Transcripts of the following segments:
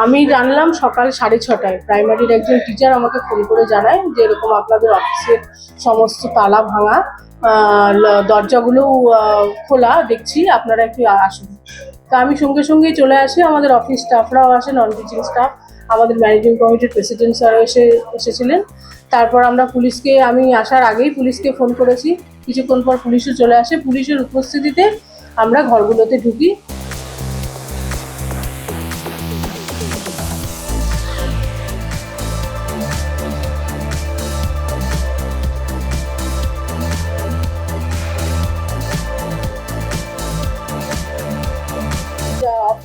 আমি জানলাম সকাল সাড়ে ছটায়। প্রাইমারির একজন টিচার আমাকে ফোন করে জানায় যে এরকম আপনাদের অফিসের সমস্ত তালা ভাঙা দরজাগুলো খোলা, দেখছি আপনারা একটু আসুন। তা আমি সঙ্গে সঙ্গেই চলে আসি, আমাদের অফিস স্টাফরাও আসে নন টিচিং স্টাফ আমাদের ম্যানেজিং কমিটির প্রেসিডেন্ট স্যার এসে, এসেছিলেন। তারপর আমরা পুলিশকে, আমি আসার আগেই পুলিশকে ফোন করেছি। কিছুক্ষণ পর পুলিশও চলে আসে। পুলিশের উপস্থিতিতে আমরা ঘরগুলোতে ঢুকি।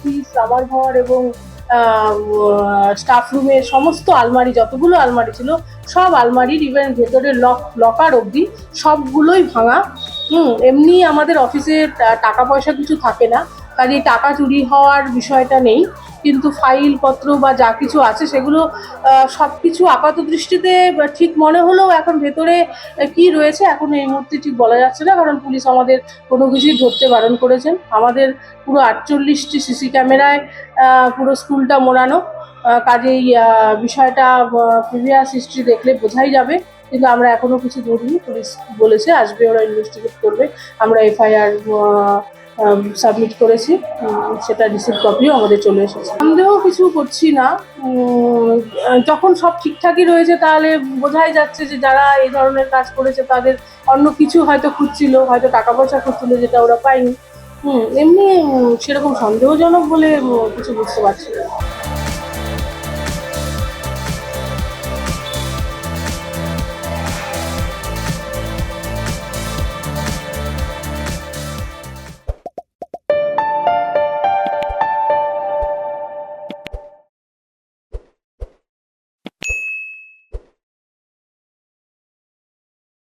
অফিস আমার ঘর এবং স্টাফ রুমের সমস্ত আলমারি, যতগুলো আলমারি ছিল, সব আলমারির ইভেন ভেতরে লক লকার অবধি সবগুলোই ভাঙা। হুম, এমনি আমাদের অফিসে টাকা পয়সা কিছু থাকে না কাজে টাকা চুরি হওয়ার বিষয়টা নেই। কিন্তু ফাইল পত্র বা যা কিছু আছে সেগুলো সব কিছু আপাত দৃষ্টিতে ঠিক মনে হলেও এখন ভেতরে কি রয়েছে, এখন এই মুহূর্তে ঠিক বলা যাচ্ছে না, কারণ পুলিশ আমাদের কোনো কিছুই ধরতে বারণ করেছেন। আমাদের পুরো আটচল্লিশটি সিসি ক্যামেরায় পুরো স্কুলটা মোড়ানো কাজেই বিষয়টা প্রিভিয়াস হিস্ট্রি দেখলে বোঝাই যাবে, কিন্তু আমরা এখনও কিছু ধরিনি, পুলিশ বলেছে আসবে, ওরা ইনভেস্টিগেট করবে, আমরা এফআইআর সাবমিট করেছি সেটা রিসিভ কপিও আমাদের চলে এসেছে। সন্দেহ কিছু করছি না যখন সব ঠিকঠাকই রয়েছে তাহলে বোঝাই যাচ্ছে যে যারা এই ধরনের কাজ করেছে তাদের অন্য কিছু হয়তো খুঁজছিল, হয়তো টাকা পয়সা খুঁজছিল যেটা ওরা পায়নি। হুম, এমনি সেরকম সন্দেহজনক বলে কিছু বুঝতে পারছি না।